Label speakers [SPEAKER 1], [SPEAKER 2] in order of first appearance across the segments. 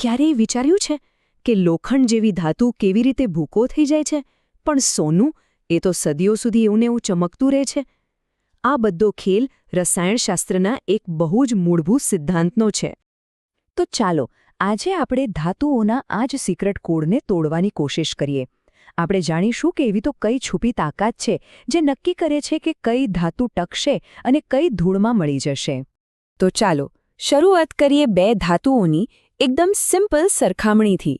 [SPEAKER 1] ક્યારેય વિચાર્યું છે કે લોખંડ જેવી ધાતુ કેવી રીતે ભૂકો થઈ જાય છે? પણ સોનું, એ તો સદીઓ સુધી એવું એવું ચમકતું રહે છે. આ બધો ખેલ રસાયણશાસ્ત્રના એક બહુ જ મૂળભૂત સિદ્ધાંતનો છે. તો ચાલો, આજે આપણે ધાતુઓના આ જ સિક્રેટ કોડને તોડવાની કોશિશ કરીએ. આપણે જાણીશું કે એવી તો કઈ છુપી તાકાત છે જે નક્કી કરે છે કે કઈ ધાતુ ટકશે અને કઈ ધૂળમાં મળી જશે. તો ચાલો, શરૂઆત કરીએ બે ધાતુઓની એકદમ સિમ્પલ સરખામણીથી.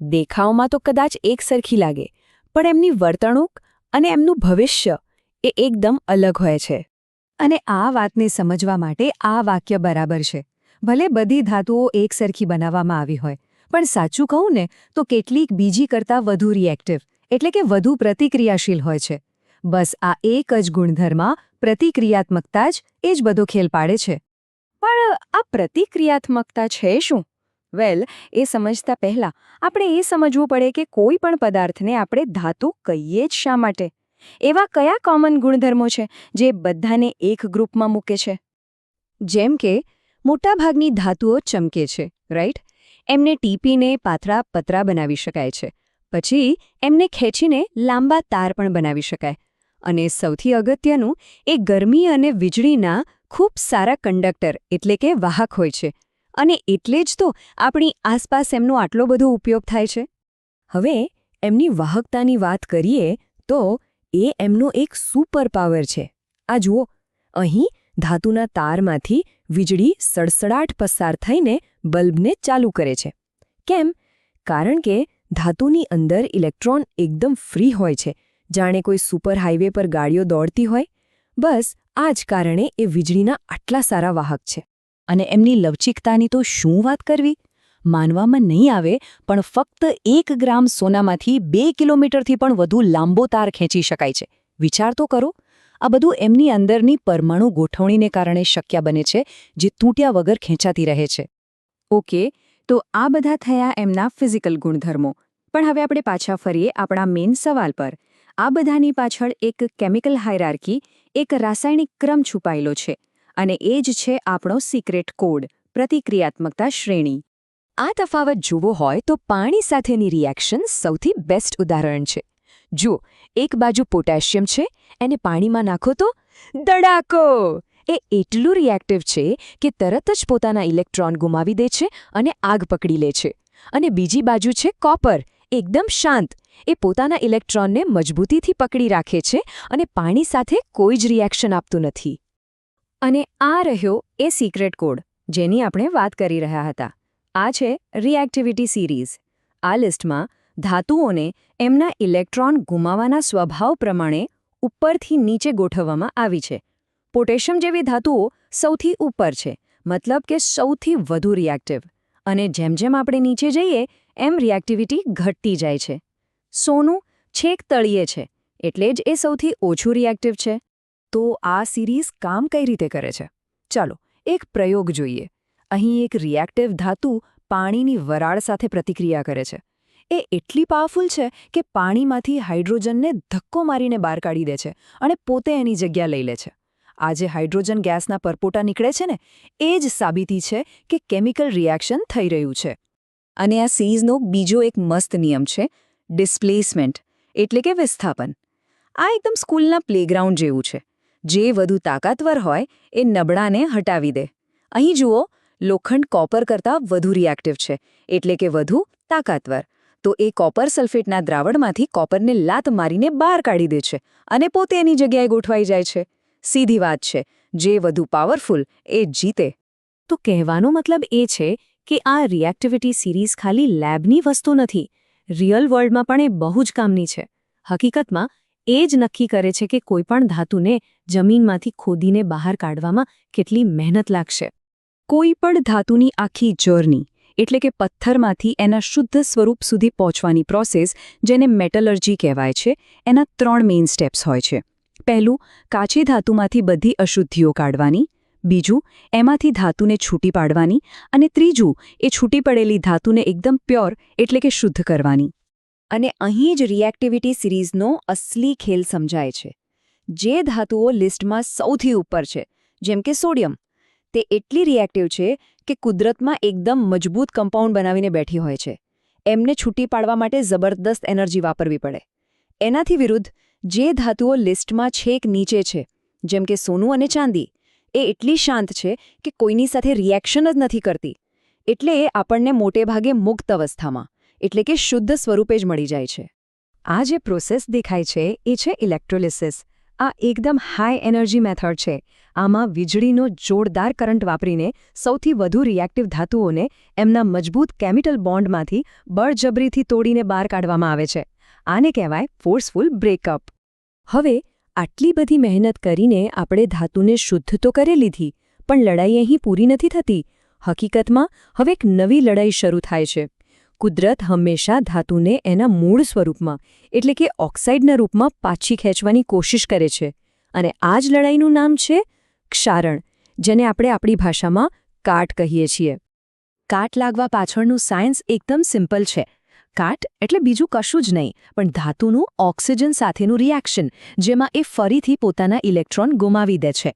[SPEAKER 1] દેખાવમાં તો કદાચ એક સરખી લાગે, પણ એમની વર્તણૂક અને એમનું ભવિષ્ય એ એકદમ અલગ હોય છે. અને આ વાતને સમજવા માટે આ વાક્ય બરાબર છે. ભલે બધી ધાતુઓ એકસરખી બનાવવામાં આવી હોય, પણ સાચું કહું ને, તો કેટલીક બીજી કરતાં વધુ રિએક્ટિવ એટલે કે વધુ પ્રતિક્રિયાશીલ હોય છે. બસ આ એક જ ગુણધર્મમાં પ્રતિક્રિયાત્મકતા જ એ જ બધો ખેલ પાડે છે. પણ આ પ્રતિક્રિયાત્મકતા છે શું? વેલ એ સમજતા પહેલા આપણે એ સમજવું પડે કે કોઈ પણ પદાર્થને આપણે ધાતુ કહીએ જ શા માટે? એવા કયા કોમન ગુણધર્મો છે જે બધાને એક ગ્રુપમાં મૂકે છે? જેમ કે, મોટાભાગની ધાતુઓ ચમકે છે રાઈટ એમને ટીપીને પાથરા પતરા બનાવી શકાય છે. પછી, એમને ખેંચીને લાંબા તાર પણ બનાવી શકાય. અને સૌથી અગત્યનું, એ ગરમી અને વીજળીના ખૂબ સારા કંડક્ટર એટલે કે વાહક હોય છે. અને એટલે જ તો આપણી આસપાસ એમનો આટલો બધો ઉપયોગ થાય છે. હવે એમની વાહકતાની વાત કરીએ તો એ એમનો એક સુપર પાવર છે. આ જુઓ, અહીં ધાતુના તારમાંથી વીજળી સડસડાટ પસાર થઈને બલ્બને ચાલુ કરે છે. કેમ? કારણ કે ધાતુની અંદર ઇલેક્ટ્રોન એકદમ ફ્રી હોય છે. જાણે કોઈ સુપર હાઈવે પર ગાડીઓ દોડતી હોય? બસ આ જ કારણે એ વીજળીના આટલા સારા વાહક છે. અને એમની લવચિકતાની તો શું વાત કરવી? માનવામાં નહીં આવે, પણ ફક્ત એક ગ્રામ સોનામાંથી બે કિલોમીટરથી પણ વધુ લાંબો તાર ખેંચી શકાય છે. વિચાર તો કરો. આ બધું એમની અંદરની પરમાણુ ગોઠવણીને કારણે શક્ય બને છે, જે તૂટ્યા વગર ખેંચાતી રહે છે. ઓકે, તો આ બધા થયા એમના ફિઝિકલ ગુણધર્મો. પણ હવે આપણે પાછા ફરીએ આપણા મેઇન સવાલ પર. આ બધાની પાછળ એક કેમિકલ હાયરાર્કી, એક રાસાયણિક ક્રમ છુપાયેલો છે. અને એ જ છે આપણો સિક્રેટ કોડ પ્રતિક્રિયાત્મકતા શ્રેણી. આ તફાવત જુવો હોય તો પાણી સાથેની રિએક્શન સૌથી બેસ્ટ ઉદાહરણ છે. જુઓ, એક બાજુ પોટેશિયમ છે, એને પાણીમાં નાખો તો દડાકો એ એટલું રિએક્ટિવ છે કે તરત જ પોતાના ઇલેક્ટ્રોન ગુમાવી દે છે અને આગ પકડી લે છે. અને બીજી બાજુ છે કોપર એકદમ શાંત. એ પોતાના ઇલેક્ટ્રોનને મજબૂતીથી પકડી રાખે છે અને પાણી સાથે કોઈ જ રિએક્શન આપતું નથી. અને આ રહ્યો એ સિક્રેટ કોડ જેની આપણે વાત કરી રહ્યા હતા. આ છે રિએક્ટિવિટી સિરીઝ આ લિસ્ટમાં ધાતુઓને એમના ઇલેક્ટ્રોન ગુમાવાના સ્વભાવ પ્રમાણે ઉપરથી નીચે ગોઠવવામાં આવી છે. પોટેશિયમ જેવી ધાતુઓ સૌથી ઉપર છે, મતલબ કે સૌથી વધુ રિએક્ટિવ અને જેમ જેમ આપણે નીચે જઈએ, એમ રિએક્ટિવિટી ઘટતી જાય છે. સોનું છેક તળિયે છે, એટલે જ એ સૌથી ઓછું રિએક્ટિવ છે. તો આ સિરીઝ કામ કઈ રીતે કરે છે? ચાલો, એક પ્રયોગ જોઈએ. અહીં એક રિએક્ટિવ ધાતુ પાણીની વરાળ સાથે પ્રતિક્રિયા કરે છે. એ એટલી પાવરફુલ છે કે પાણીમાંથી હાઇડ્રોજનને ધક્કો મારીને બહાર કાઢી દે છે અને પોતે એની જગ્યા લઈ લે છે. આ જે હાઇડ્રોજન ગેસના પરપોટા નીકળે છે ને, એ જ સાબિતી છે કે કેમિકલ રિએક્શન થઈ રહ્યું છે. અને આ સીઝનો બીજો એક મસ્ત નિયમ છે, ડિસ્પ્લેસમેન્ટ, એટલે કે વિસ્થાપન. આ એકદમ સ્કૂલના પ્લેગ્રાઉન્ડ જેવું છે. જે વધુ તાકાતવર હોય એ નબળાને હટાવી દે. અહીં જુઓ, લોખંડ કોપર કરતાં વધુ રિએક્ટિવ છે, એટલે કે વધુ તાકાતવર. તો એ કોપર સલ્ફેટના દ્રાવણમાંથી કોપરને લાત મારીને બહાર કાઢી દે છે અને પોતે એની જગ્યાએ ગોઠવાઈ જાય છે. સીધી વાત છે, જે વધુ પાવરફુલ એ જીતે. તો કહેવાનો મતલબ એ છે કે આ રિએક્ટિવિટી સિરીઝ ખાલી લેબની વસ્તુ નથી રિયલ વર્લ્ડમાં પણ એ બહુ જ કામની છે. હકીકતમાં એ જ નક્કી કરે છે કે કોઈપણ ધાતુને જમીનમાંથી ખોદીને બહાર કાઢવામાં કેટલી મહેનત લાગશે. કોઈ પણ ધાતુની આખી જર્ની, એટલે કે પથ્થરમાંથી એના શુદ્ધ સ્વરૂપ સુધી પહોંચવાની પ્રોસેસ જેને મેટલર્જી કહેવાય છે, એના ત્રણ મેઇન સ્ટેપ્સ હોય છે. પહેલું, કાચી ધાતુમાંથી બધી અશુદ્ધિઓ કાઢવાની. બીજું, એમાંથી ધાતુને છૂટી પાડવાની. અને ત્રીજું, એ છૂટી પડેલી ધાતુને એકદમ પ્યોર, એટલે કે શુદ્ધ કરવાની. અને અહીં જ રિએક્ટિવિટી સિરીઝનો અસલી ખેલ સમજાય છે. જે ધાતુઓ લિસ્ટમાં સૌથી ઉપર છે, જેમ કે સોડિયમ.
[SPEAKER 2] તે એટલી રિએક્ટિવ છે કે કુદરતમાં એકદમ મજબૂત કમ્પાઉન્ડ બનાવીને બેઠી હોય છે. એમને છૂટી પાડવા માટે જબરદસ્ત એનર્જી વાપરવી પડે. એનાથી વિરુદ્ધ જે ધાતુઓ લિસ્ટમાં છેક નીચે છે, જેમ કે સોનું અને ચાંદી, એ એટલી શાંત છે કે કોઈની સાથે રિએક્શન જ નથી કરતી. એટલે એ આપણને મોટેભાગે મુક્ત અવસ્થામાં. એટલે કે શુદ્ધ સ્વરૂપે જ મળી જાય છે.
[SPEAKER 1] આ જે પ્રોસેસ દેખાય છે, એ છે ઇલેક્ટ્રોલિસિસ આ એકદમ હાઈ એનર્જી મેથડ છે. આમાં વીજળીનો જોરદાર કરંટ વાપરીને સૌથી વધુ રિએક્ટિવ ધાતુઓને એમના મજબૂત કેમિકલ બોન્ડમાંથી બળજબરીથી તોડીને બહાર કાઢવામાં આવે છે. આને કહેવાય ફોર્સફુલ બ્રેકઅપ હવે, આટલી બધી મહેનત કરીને આપણે ધાતુને શુદ્ધ તો કરી લીધી, પણ લડાઈ અહીં પૂરી નથી થતી. હકીકતમાં, હવે એક નવી લડાઈ શરૂ થાય છે. કુદરત હંમેશા ધાતુને એના મૂળ સ્વરૂપમાં, એટલે કે ઓક્સાઇડના રૂપમાં પાછી ખેંચવાની કોશિશ કરે છે. અને આ જ લડાઈનું નામ છે ક્ષારણ, જેને આપણે આપણી ભાષામાં કાટ કહીએ છીએ. કાટ લાગવા પાછળનું સાયન્સ એકદમ સિમ્પલ છે. કાટ એટલે બીજું કશું જ નહીં, પણ ધાતુનું ઓક્સિજન સાથેનું રિએક્શન, જેમાં એ ફરીથી પોતાના ઇલેક્ટ્રોન ગુમાવી દે છે.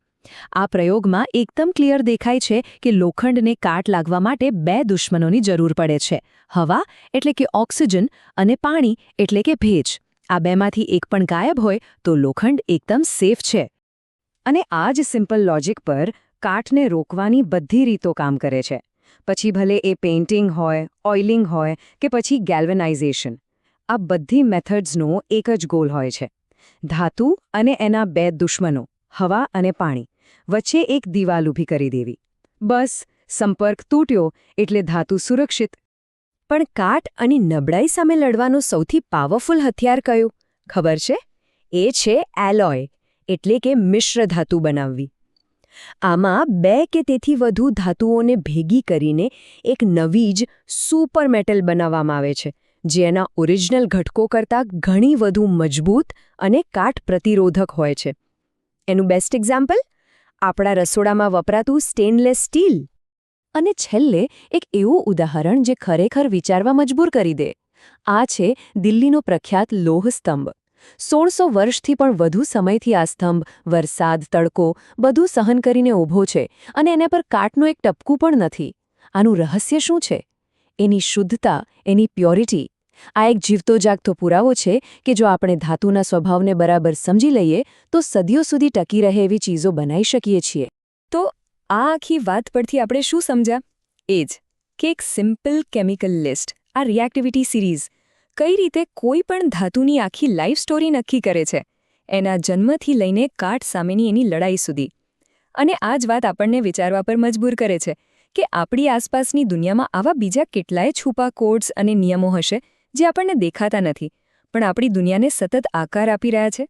[SPEAKER 1] આ પ્રયોગમાં એકદમ ક્લિયર દેખાય છે કે લોખંડને કાટ લાગવા માટે બે દુશ્મનોની જરૂર પડે છે. હવા એટલે કે ઓક્સિજન અને પાણી એટલે કે ભેજ. આ બેમાંથી એક પણ ગાયબ હોય તો લોખંડ એકદમ સેફ છે. અને આ જ સિમ્પલ લોજિક પર કાટને રોકવાની બધી રીતો કામ કરે છે. પછી ભલે એ પેઇન્ટિંગ હોય, ઓઇલિંગ હોય કે પછી ગેલ્વેનાઇઝેશન, આ બધી મેથડ્સનો એક જ ગોલ હોય છે. ધાતુ અને એના બે દુશ્મનો, હવા અને પાણી. વચ્ચે એક દિવાલ ઊભી કરી દેવી. બસ, સંપર્ક તૂટ્યો એટલે ધાતુ સુરક્ષિત. પણ કાટ અને નબળાઈ સામે લડવાનું સૌથી પાવરફુલ હથિયાર કયું? ખબર છે? એ છે એલોય એટલે કે મિશ્ર ધાતુ બનાવવી. આમાં બે કે તેથી વધુ ધાતુઓને ભેગી કરીને એક નવી જ સુપર મેટલ બનાવવામાં આવે છે જે એના ઓરિજિનલ ઘટકો કરતાં ઘણી વધુ મજબૂત અને કાટ પ્રતિરોધક હોય છે. એનું બેસ્ટ એક્ઝામ્પલ આપણા રસોડામાં વપરાતું સ્ટેનલેસ સ્ટીલ. અને છેલ્લે એક એવું ઉદાહરણ જે ખરેખર વિચારવા મજબૂર કરી દે. આ છે દિલ્હીનો પ્રખ્યાત લોહ સ્તંભ. સોળસો વર્ષથી પણ વધુ સમયથી આ સ્તંભ, વરસાદ, તડકો, બધું સહન કરીને ઊભો છે અને એના પર કાટનું એક ટપકું પણ નથી. આનું રહસ્ય શું છે? એની શુદ્ધતા, એની પ્યોરિટી આ એક જીવતો જાગતો પુરાવો છે કે જો આપણે ધાતુના સ્વભાવને બરાબર સમજી લઈએ, તો સદીઓ સુધી ટકી રહે એવી ચીજો બનાવી શકીએ છીએ. તો આ આખી વાત પરથી આપણે શું સમજ્યા? એ જ કે એક સિમ્પલ કેમિકલ લિસ્ટ, આ રિએક્ટિવિટી સિરીઝ, કઈ રીતે કોઈ પણ ધાતુની આખી લાઈફ સ્ટોરી નક્કી કરે છે, એના જન્મથી લઈને કાટ સામેની એની લડાઈ સુધી. અને આ જ વાત આપણને વિચારવા પર મજબૂર કરે છે કે આપણી આસપાસની દુનિયામાં આવા બીજા કેટલાય છુપા કોડ્સ અને નિયમો હશે જે આપણને દેખાતા નથી પણ આપણી દુનિયાને સતત આકાર આપી રહ્યા છે?